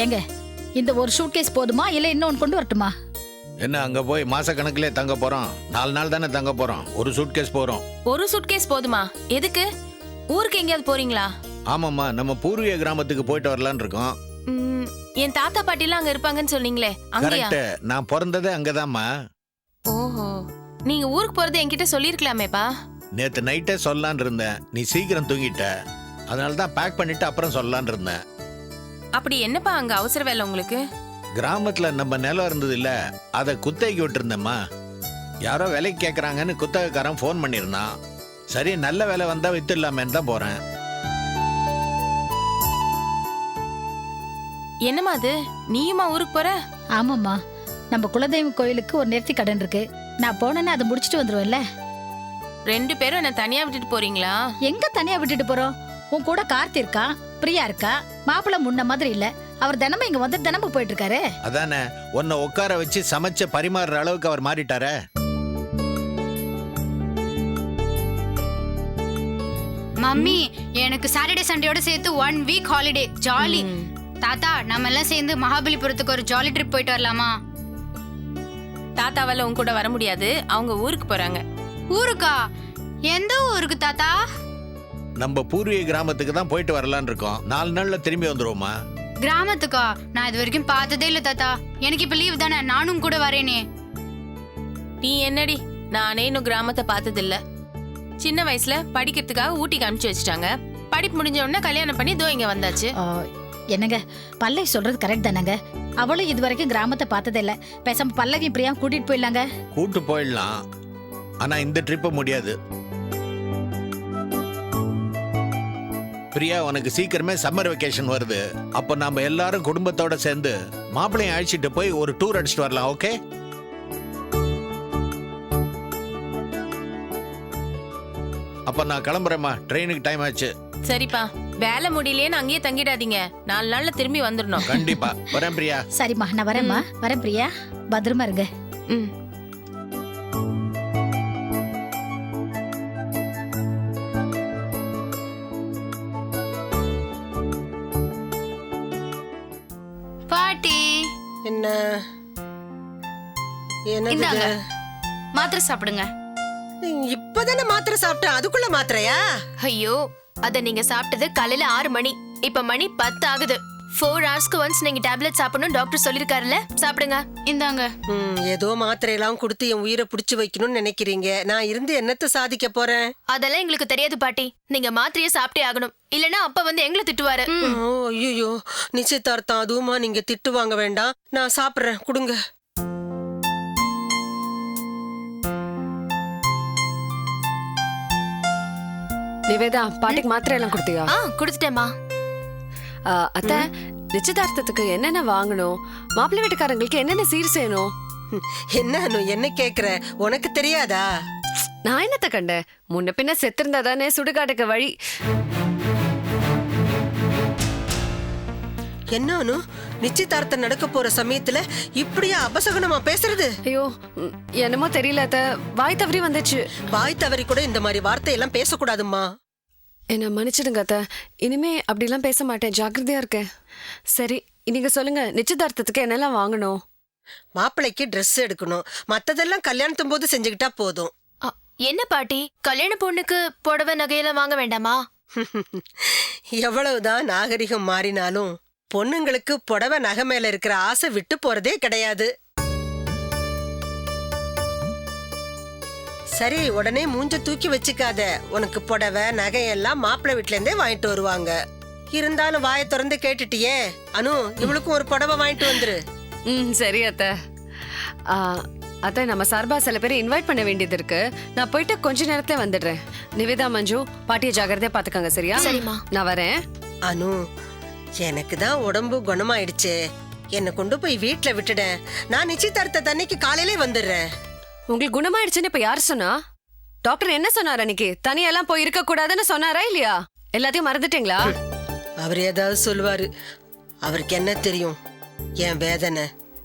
ஏங்க இந்த ஒரு சூட்கேஸ் போதுமா இல்ல இன்னொன்னு கொண்டு வரட்டுமா? என்ன அங்க போய் மாச கணக்கிலே தங்க போறோம்? நாலு நாள் தானே தங்க போறோம். ஒரு சூட்கேஸ் போறோம். ஒரு சுட்கேஸ் போதுமா? எதுக்கு? ஊருக்கு எங்கேயாவது போறீங்களா? ஆமாம்மா நம்ம பூர்வீக கிராமத்துக்கு போயிட்டு வரலான்னு இருக்கோம். என் தாத்தா பாட்டிலாம் அங்க இருப்பாங்கன்னு சொன்னீங்களே அங்கயா? கரெக்ட் நான் பிறந்ததே அங்கதாம்மா. ஓஹோ நீங்க ஊருக்கு போறது என்கிட்ட சொல்லிருக்கலாமேப்பா நேத்து நைட்டே சொல்லலான்னு இருந்தேன். நீ சீக்கிரம் தூங்கிட்ட. அதனால தான் பேக் பண்ணிட்டு அப்புறம் சொல்லலான்னு இருந்தேன். அப்படி என்னப்பா அங்க அவசர வேலை உங்களுக்கு? கிராமத்துல நம்ம நிலம் இருந்தது இல்ல அதை குத்தகைக்கு விட்டுருந்தேம்மா. யாரோ விலைக்கு கேட்குறாங்கன்னு குத்தகைக்காரன் ஃபோன் பண்ணியிருந்தான். சரி நல்ல வேலை வந்தா வித்துடலாமேன்னு தான் போறேன். என்னம்மா அது? நீயுமா ஊருக்கு போற? ஆமாம்மா. நம்ம குலதெய்வம் கோயிலுக்கு ஒரு நேர்த்தி கடன் இருக்கு. நான் போனேன்னா அதை முடிச்சிட்டு வந்துருவேன்ல. ரெண்டு பேரும் என்ன தனியா விட்டுட்டு போறீங்களா? எங்க தனியா விட்டுட்டு போறோம்? உன் கூட கார்த்தி இருக்கா? பிரியா இருக்கா? மாப்பிள்ளை முன்ன மாதிரி இல்ல. அவர் தினமும் இங்க வந்து தினமும் போயிட்டு இருக்காரு அதானே உன்னை உட்கார வச்சு சமைச்ச பரிமாறுற அளவுக்கு அவர் மாறிட்டாரே. மம்மி எனக்கு சாட்டர்டே சண்டேயோட சேர்த்து ஒன் வீக் ஹாலிடே ஜாலி. தாத்தா நம்ம எல்லாம் சேர்ந்து மகாபலிபுரத்துக்கு ஒரு ஜாலி ட்ரிப் போயிட்டு வரலாமா? தாத்தாவால உன் கூட வர முடியாது. அவங்க ஊருக்கு போறாங்க. ஊருக்கா? எந்த ஊருக்கு தாத்தா? நம்ம பூர்வீக கிராமத்துக்கு தான் போயிட்டு வரலான்னு இருக்கோம். நாலு நாள்ல திரும்பி வந்துருவோமா? கிராமத்துக்கா? நான் இது வரைக்கும் பார்த்ததே இல்ல தாத்தா. எனக்கு இப்ப லீவ் தானே? நானும் கூட வரேனே. நீ என்னடி? நானே இன்னும் கிராமத்தை பார்த்ததில்ல. சின்ன வயசுல படிக்கிறதுக்காக ஊட்டிக்கு அனுப்பிச்சு வச்சுட்டாங்க. படிப்பு முடிஞ்ச உடனே கல்யாணம் பண்ணி இதோ இங்க வந்தாச்சு. ஆ, என்னங்க? பல்லவி சொல்றது கரெக்ட் தானங்க? அவளும் இது வரைக்கும் கிராமத்தை பார்த்ததே இல்ல. பேசாம பல்லவி பிரியா கூட்டிட்டு போயிடலாங்க. கூட்டு போயிடலாம். ஆனா இந்த ட்ரிப்பு முடியாது. பிரியா உனக்கு சீக்கிரமே சம்மர் வெக்கேஷன் வருது. அப்ப நாம எல்லாரும் குடும்பத்தோட சேர்ந்து மாப்பிள்ளையும் அழைச்சிட்டு போய் ஒரு டூர் அடிச்சிட்டு வரலாம் ஓகே அப்ப நான் கிளம்புறேம்மா. ட்ரெயினுக்கு டைம் ஆச்சு. சரிப்பா. வேலை முடியலையேன்னு அங்கேயே தங்கிடாதீங்க. நாலு நாள்ல திரும்பி வந்துடணும் கண்டிப்பா. வரேன் பிரியா. சரிம்மா நான் வரேம்மா. வரேன் பிரியா. பத்திரமா இருங்க. ம். இந்தாங்க. மாத்திரை சாப்பிடுங்க. இப்பதானே மாத்திரை சாப்பிட்டேன் அதுக்குள்ள மாத்திரையா? ஐயோ அத நீங்க சாப்பிட்டது காலையில ஆறு மணி. இப்ப மணி பத்து ஆகுது. ஃபோர் ஹவர்ஸ்க்கு ஒன்ஸ் நீங்க டேப்லெட் சாப்பிடணும் டாக்டர் சொல்லிருக்காருல்ல சாப்பிடுங்க. இந்தாங்க. ம், ஏதோ மாத்திரையெல்லாம் கொடுத்து என் உயிரை புடிச்சு வைக்கணும்னு நினைக்கிறீங்க. நான் இருந்து என்னத்த சாதிக்க போறேன்? அதெல்லாம் எங்களுக்கு தெரியாது பாட்டி. நீங்க மாத்திரைய சாப்பிட்டே ஆகணும். இல்லனா அப்பா வந்து எங்களை திட்டுவாரு. ஓ ஐயோ நிச்சயதார்த்தம் அதுவுமா நீங்க திட்டு வாங்க வேண்டாம். நான் சாப்பிடுறேன். கொடுங்க. நிவேதா பாட்டிக்கு மாத்திரை எல்லாம் கொடுத்தியா? ஆ குடுத்துட்டேம்மா. அத்தை நிச்சயதார்த்தத்துக்கு என்னென்ன வாங்கணும்? மாப்பிள்ளை வீட்டுக்காரங்களுக்கு என்னென்ன சீர் செய்யணும்? என்ன அனு என்ன கேக்குற? உனக்கு தெரியாதா? நான் என்னத்த கண்டேன்? முன்ன பின்ன செத்திருந்தா தானே சுடுகாட்டுக்கு வழி என்ன அனு நிச்சயதார்த்தம் நடக்க போற சமயத்துல இப்படியா அபசகுனமா பேசுறது? ஐயோ என்னமோ தெரியல அத்தை. வாய் தவறி வந்துச்சு. வாய் தவறி கூட இந்த மாதிரி வார்த்தையெல்லாம் பேசக்கூடாதும்மா. என்ன மன்னிச்சிடுங்க அத்தை. இனிமே அப்படிலாம் பேச மாட்டேன். ஜாக்கிரதையா இருக்கேன் சரி நீங்க சொல்லுங்க. நிச்சயதார்த்தத்துக்கு என்னெல்லாம் வாங்கணும்? மாப்பிள்ளைக்கு Dress எடுக்கணும். மத்ததெல்லாம் கல்யாணத்தும் போது செஞ்சுக்கிட்டா போதும். ஆ, என்ன பாட்டி? கல்யாண பொண்ணுக்கு புடவை நகையெல்லாம் வாங்க வேண்டாமா? எவ்வளவுதான் நாகரிகம் மாறினாலும் பொண்ணுங்களுக்கு புடவை நகை மேல இருக்கிற ஆசை விட்டு போறதே கிடையாது. சரி உடனே மூஞ்ச தூக்கி வச்சுக்காத. உனக்கு புடவை நகையெல்லாம் மாப்பிள்ளை வீட்ல இருந்தே வாங்கிட்டு வருவாங்க. இருந்தாலும் வாயை திறந்து கேட்டுட்டியே. அனு இவளுக்கும் ஒரு புடவை வாங்கிட்டு வந்துரு. ம் சரி அத்தை. ஆ, அத்தை நம்ம சார்பா சில பேரை இன்வைட் பண்ண வேண்டியது இருக்கு. நான் போயிட்டு கொஞ்ச நேரத்துல வந்துடுறேன். நிவேதா மஞ்சு பாட்டியை ஜாக்கிரதையா பாத்துக்கங்க சரியா? சரிம்மா. நான் வரேன். அனு எனக்கு தான் உடம்பு குணமாயிடுச்சே. என்னை கொண்டு போய் வீட்ல விட்டுட நான் நிச்சயதார்த்த தண்ணிக்கு காலையிலே வந்துடுறேன். உங்களுக்கு குணமாயிடுச்சுன்னு இப்ப யார் சொன்னா? டாக்டர் என்ன சொன்னார் அன்னைக்கு? தனியெல்லாம் போய் இருக்க கூடாதுன்னு சொன்னாரா இல்லையா? எல்லாத்தையும் மறந்துட்டீங்களா? அவர் ஏதாவது சொல்லுவாரு. அவருக்கு என்ன தெரியும்? என் வேதனை.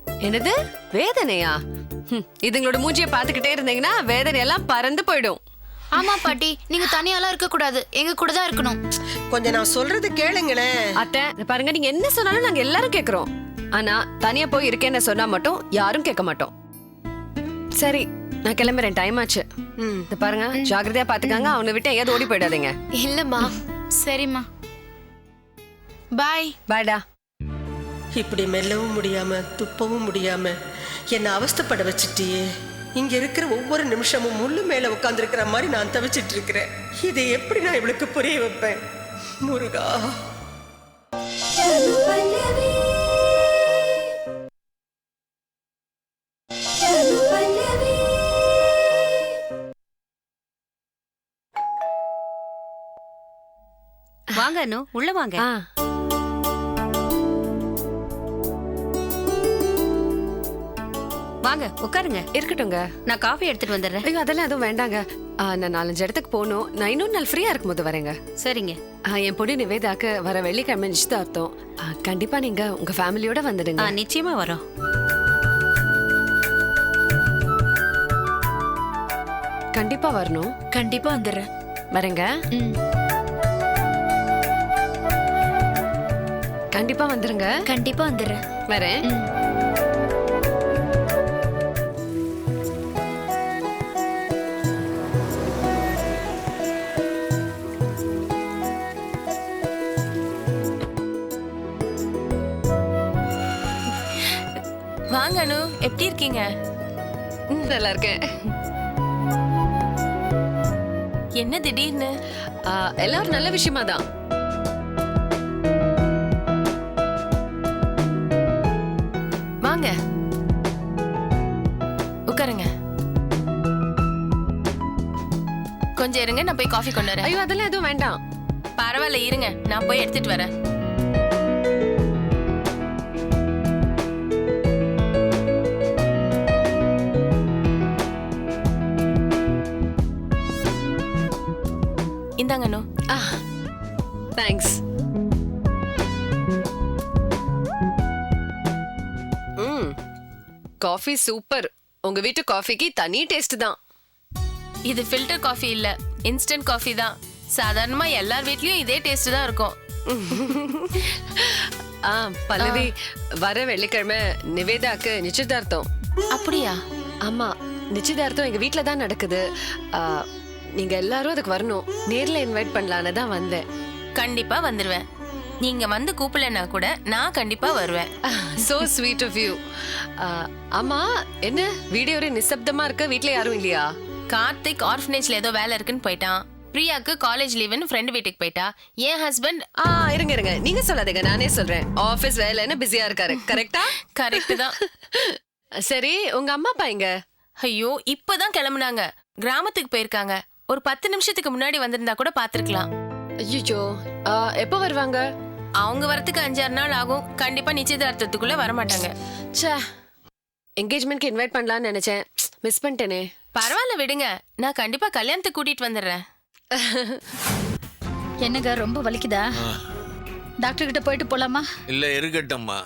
என்னது? வேதனையா? ஹம், இதுங்களோட மூஞ்சியை பார்த்துக்கிட்டே இருந்தீங்கன்னா வேதனை எல்லாம் பறந்து போயிடும். ஆமா பாட்டி. நீங்க தனியாலாம் இருக்க கூடாது எங்க கூட தான் இருக்கணும். கொஞ்சம் நான் சொல்றது கேளுங்களேன். அத்தை இத பாருங்க நீங்க என்ன சொன்னாலும் நாங்க எல்லாரும் கேக்குறோம். ஆனா தனியா போய் இருக்கேன்னு சொன்னா மட்டும் யாரும் கேட்க மாட்டோம். சரி நான் கிளம்புறேன். டைம் ஆச்சு. ம். இது பாருங்க ஜாக்கிரதையா பாத்துக்காங்க. அவனை விட்டு எங்கேயாவது ஓடி போயிடாதீங்க. இல்லம்மா. சரிம்மா. பாய் பாய்டா இப்படி மெல்லவும் முடியாம துப்பவும் முடியாம என்னை அவஸ்தைப்பட வச்சுட்டியே. இங்க இருக்கிற ஒவ்வொரு நிமிஷமும் முள்ளு மேல உட்கார்ந்திருக்கிற மாதிரி நான் தவிச்சிட்டு இருக்கிறேன் இதை எப்படி நான் இவளுக்கு புரிய வைப்பேன்? முருகா. வாங்க அனு உள்ள வாங்க. வாங்க உட்காருங்க. இருக்கட்டுங்க நான் காஃபி எடுத்துட்டு வந்துடுறேன். ஐயோ அதெல்லாம் எதுவும் வேண்டாங்க. ஆ, நான் நாலஞ்சு இடத்துக்கு போகணும். நான் இன்னொரு நாள் ஃப்ரீயா இருக்கும்போது வரேங்க. சரிங்க. ஆ, என் பொண்ணு நிவேதாக்கு வர வெள்ளிக்கிழமை நிச்சயதார்த்தம். ஆ, கண்டிப்பா நீங்க உங்க ஃபேமிலியோட ஆ வந்துடுங்க நிச்சயமா வரோம். கண்டிப்பா வரணும். கண்டிப்பா வந்துடுறேன். வரேங்க. கண்டிப்பா வந்துருங்க கண்டிப்பா வந்துடுறேன். வரேன். இருக்கீங்க. நல்லா இருக்கேன். என்ன திடீர்னு? எல்லாரும் நல்ல விஷயமா தான். வாங்க. உட்காருங்க. கொஞ்சம் இருங்க நான் போய் காஃபி கொண்டு வரேன். ஐயோ அதெல்லாம் எதுவும் வேண்டாம். பரவாயில்ல இருங்க. நான் போய் எடுத்துட்டு வரேன். இந்தாங்க அனு ஆ தேங்க்ஸ் ம் காஃபி சூப்பர் உங்க வீட்டு காஃபிக்கு தனி டேஸ்ட் தான். இது ஃபில்டர் காஃபி இல்ல. இன்ஸ்டன்ட் காஃபி தான். சாதாரணமா எல்லார் வீட்லயும் இதே டேஸ்ட் தான் இருக்கும். ஆ பல்லவி வர வெள்ளிக்கிழமை நிவேதாக்கு நிச்சயதார்த்தம். அப்படியா? ஆமா நிச்சயதார்த்தம் எங்க வீட்ல தான் நடக்குது. நீங்க எல்லாரும் அதுக்கு வரணும். நேர்ல இன்வைட் பண்ணலான்னு தான் வந்தேன். கண்டிப்பா வந்துருவேன். நீங்க வந்து கூப்பிடலன்னா கூட நான் கண்டிப்பா வருவேன். சோ ஸ்வீட் ஆஃப் யூ ஆமா என்ன? வீடியோ ஒரே நிசப்தமா இருக்கு. வீட்ல யாரும் இல்லையா? கார்த்திக் ஆர்ஃபனேஜ்ல ஏதோ வேலை இருக்குன்னு போயிட்டான். பிரியாக்கு காலேஜ் லீவுன்னு ஃப்ரெண்ட் வீட்டுக்கு போயிட்டா. என் ஹஸ்பண்ட் ஆ இருங்க இருங்க. நீங்க சொல்லாதீங்க நானே சொல்றேன். ஆபீஸ் வேலைன்னு பிஸியா இருக்காரு. கரெக்டா கரெக்ட் தான். சரி உங்க அம்மா அப்பா எங்க? ஐயோ இப்பதான் கிளம்புனாங்க. கிராமத்துக்கு போயிருக்காங்க. ஒரு பத்து நிமிஷத்துக்கு முன்னாடி வந்திருந்தா கூட பாத்திருக்கலாம் ஐயோ எப்போ வருவாங்க? அவங்க வரத்துக்கு அஞ்சாறு நாள் ஆகும். கண்டிப்பா நிச்சயதார்த்தத்துக்குள்ள வர மாட்டாங்க. ச்சே. என்கேஜ்மெண்ட்க்கு இன்வைட் பண்ணலாம்னு நினைச்சேன். மிஸ் பண்ணிட்டேனே. பரவாயில்ல விடுங்க. நான் கண்டிப்பா கல்யாணத்துக்கு கூட்டிட்டு வந்துடுறேன். என்னங்க ரொம்ப வலிக்குதா? டாக்டர் கிட்ட போயிட்டு போலாமா? இல்ல இருக்கட்டும்மா.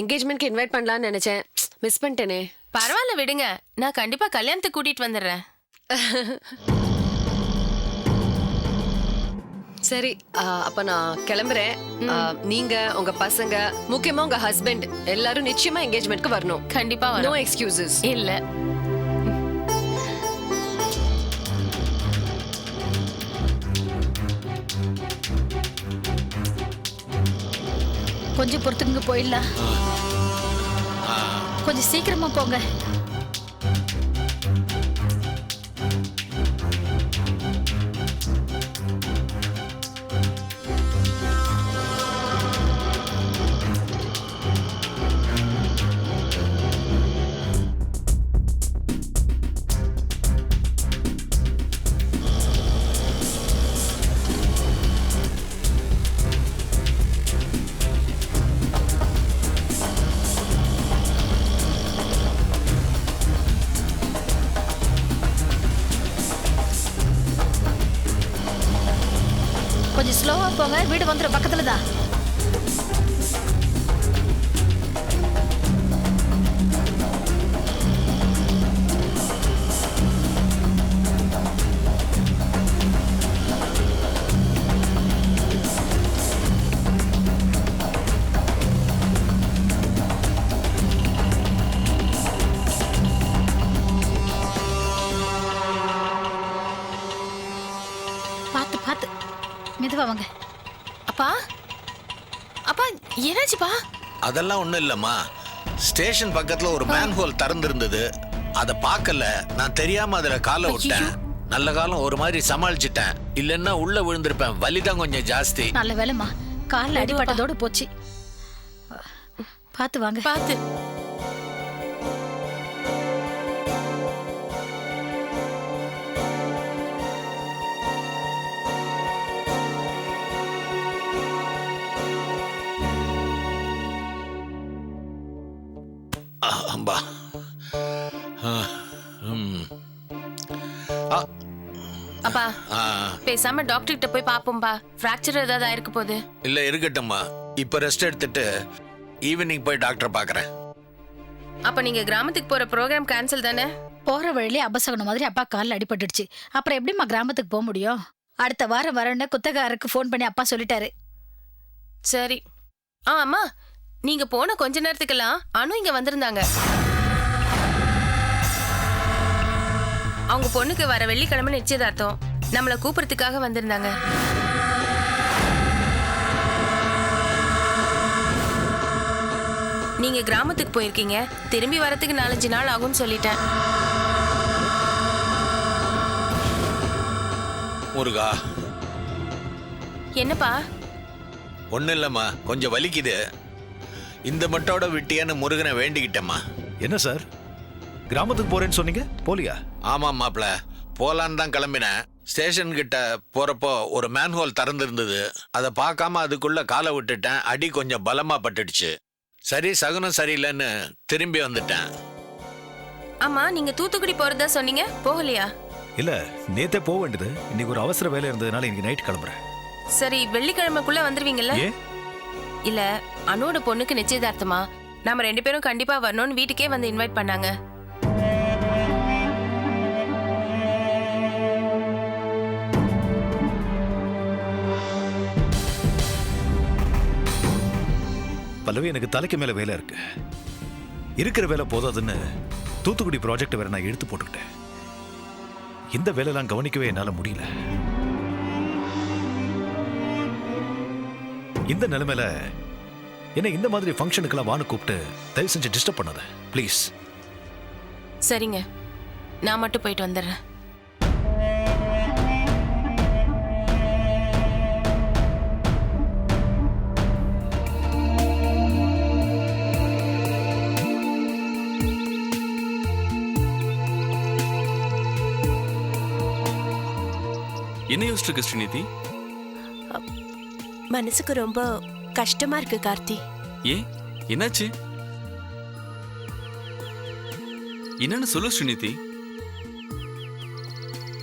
என்கேஜ்மெண்ட்க்கு இன்வைட் பண்ணலாம்னு நினைச்சேன். மிஸ் பண்ணிட்டேனே. பரவாயில்ல விடுங்க. நான் கண்டிப்பா கல்யாணத்துக்கு கூட்டிட்டு வந்துடுறேன். சரி ஆ, அப்ப நான் கிளம்புறேன். ஆ, நீங்க உங்க பசங்க முக்கியமா உங்க ஹஸ்பண்ட் எல்லாரும் நிச்சயமா என்கேஜ்மெண்ட்க்கு வரணும். கண்டிப்பா நோ வரும். எக்ஸ்கியூசஸ் இல்ல. கொஞ்சம் பொறுத்துக்குங்க போயிடலாம். கொஞ்சம் சீக்கிரமா போங்க. ஸ்லோவாக போங்க. வீடு வந்துடும் பக்கத்தில் தான் மெதுவா வாங்க. அப்பா? அப்பா என்னாச்சுப்பா? அதெல்லாம் ஒண்ணும் இல்லம்மா. ஸ்டேஷன் பக்கத்துல ஒரு மேன்ஹோல் திறந்திருந்தது. அதை பார்க்கல. நான் தெரியாம அதுல காலை விட்டேன். நல்ல காலம் ஒரு மாதிரி சமாளிச்சிட்டேன். இல்லைன்னா உள்ள விழுந்திருப்பேன். வலிதான் கொஞ்சம் ஜாஸ்தி. நல்ல வேலைம்மா. காலில் அடிபட்டதோடு போச்சு. பார்த்து வாங்க. பார்த்து. பேசாம டாக்டர் கிட்ட போய் பாப்போம்பா. ஃப்ராக்சர் ஏதாவது ஆயிருக்க போகுது. இல்ல இருக்கட்டும்மா. இப்ப ரெஸ்ட் எடுத்துட்டு ஈவினிங் போய் டாக்டர் பார்க்கறேன் அப்ப நீங்க கிராமத்துக்கு போற ப்ரோக்ராம் கேன்சல் தானே? போற வழியிலே அபசகனம் மாதிரி அப்பா காலில் அடிபட்டுடுச்சு. அப்புறம் எப்படிம்மா கிராமத்துக்கு போக முடியும்? அடுத்த வாரம் வரேன்னு குத்தகாரருக்கு ஃபோன் பண்ணி அப்பா சொல்லிட்டாரு. சரி. ஆ அம்மா நீங்க போன கொஞ்ச நேரத்துக்கெல்லாம் அனு இங்க வந்திருந்தாங்க. அவங்க பொண்ணுக்கு வர வெள்ளிக்கிழமை நிச்சயதார்த்தம். நம்மளை கூப்பிடறதுக்காக வந்திருந்தாங்க. நீங்க கிராமத்துக்கு போயிருக்கீங்க. திரும்பி வரதுக்கு நாலஞ்சு நாள் ஆகும்னு சொல்லிட்டேன். முருகா. என்னப்பா? ஒன்றும் இல்லைம்மா கொஞ்சம் வலிக்குது. இந்த மட்டோட விட்டியான்னு முருகனை வேண்டிக்கிட்டேம்மா. என்ன சார்? கிராமத்துக்கு போறேன்னு சொன்னீங்க? போலியா? ஆமாம் மாப்பிள போலான்னு தான் கிளம்பினேன். ஸ்டேஷன் கிட்ட போறப்போ ஒரு மேன்ஹோல் திறந்திருந்தது. அதை பார்க்காம அதுக்குள்ள காலை விட்டுட்டேன். அடி கொஞ்சம் பலமா பட்டுடுச்சு. சரி சகுனம் சரியில்லைன்னு திரும்பி வந்துட்டேன். ஆமா நீங்க தூத்துக்குடி போறதா சொன்னீங்க? போகலையா? இல்ல நேத்தே போக வேண்டியது. இன்னைக்கு ஒரு அவசர வேலை இருந்ததுனால இன்னைக்கு நைட் கிளம்புறேன். சரி வெள்ளிக்கிழமைக்குள்ள வந்துருவீங்கல்ல? இல்ல அனுவோட பொண்ணுக்கு நிச்சயதார்த்தமா? நாம ரெண்டு பேரும் கண்டிப்பா வரணும்னு வீட்டுக்கே வந்து இன்வைட் பண்ணாங்க. பல்லவி எனக்கு தலைக்கு மேலே வேலை இருக்கு. இருக்கிற வேலை போதாதுன்னு தூத்துக்குடி ப்ராஜெக்ட் வேற நான் எடுத்து போட்டுக்கிட்டேன். இந்த வேலையெல்லாம் கவனிக்கவே என்னால் முடியல. இந்த நிலைமையில என்ன இந்த மாதிரி ஃபங்க்ஷனுக்கெல்லாம் வான்னு கூப்பிட்டு தயவு செஞ்சு டிஸ்டர்ப் பண்ணாத ப்ளீஸ் சரிங்க. நான் மட்டும் போயிட்டு வந்துடுறேன். என்ன யோசிச்சு இருக்க ஸ்ரீநிதி? மனசுக்கு ரொம்ப கஷ்டமா இருக்கு கார்த்தி. ஏன் என்னாச்சு? என்னன்னு சொல்லு ஸ்ரீநிதி.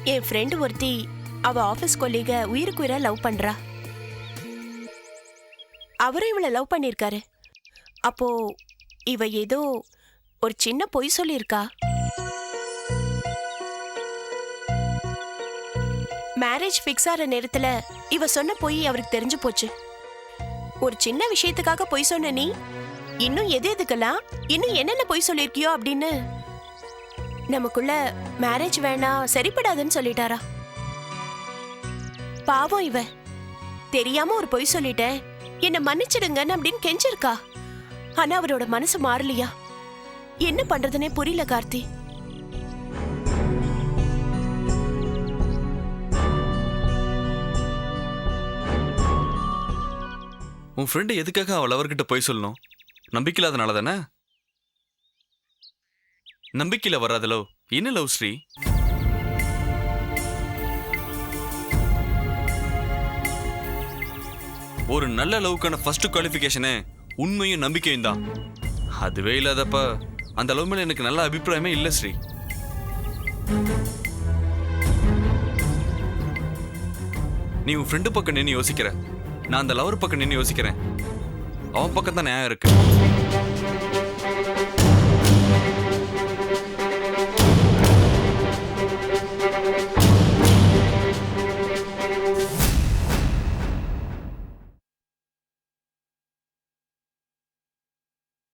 என் ஃப்ரெண்டு ஒருத்தி அவ ஆபீஸ் கொல்லிக உயிருக்கு உயிரா லவ் பண்றா. அவரும் இவளை லவ் பண்ணிருக்காரு அப்போ இவ ஏதோ ஒரு சின்ன பொய் சொல்லியிருக்கா. மேரேஜ் ஃபிக்ஸ் ஆகிற நேரத்துல இவ சொன்ன பொய் அவருக்கு தெரிஞ்சு போச்சு. ஒரு சின்ன விஷயத்துக்காக பொய் சொன்ன நீ இன்னும் எது எதுக்கெல்லாம் இன்னும் என்னென்ன பொய் சொல்லியிருக்கியோ அப்படின்னு நமக்குள்ள மேரேஜ் வேணாம் சரிப்படாதுன்னு சொல்லிட்டாரா? பாவம் இவ. தெரியாம ஒரு பொய் சொல்லிட்டேன் என்ன மன்னிச்சிடுங்கன்னு அப்படின்னு கெஞ்சிருக்கா. ஆனா அவரோட மனசு மாறலையா? என்ன பண்றதுன்னே புரியல கார்த்தி. உன் ஃப்ரெண்டு எதுக்காக அவள் அவர்கிட்ட போய் சொல்லணும்? நம்பிக்கை இல்லாதனால தானே நம்பிக்கையில் வராத லவ் என்ன லவ் ஸ்ரீ? ஒரு நல்ல லவ்க்கான ஃபர்ஸ்ட் குவாலிஃபிகேஷனே உண்மையும் நம்பிக்கையும் தான். அதுவே இல்லாதப்ப அந்த லவ் மேலே எனக்கு நல்ல அபிப்பிராயமே இல்லை ஸ்ரீ. நீ உன் ஃப்ரெண்டு பக்கம் நின்று யோசிக்கிற. நான் அந்த லவர் பக்கம் நின்று யோசிக்கிறேன். அவன் பக்கம் தான் நியாயம் இருக்கு.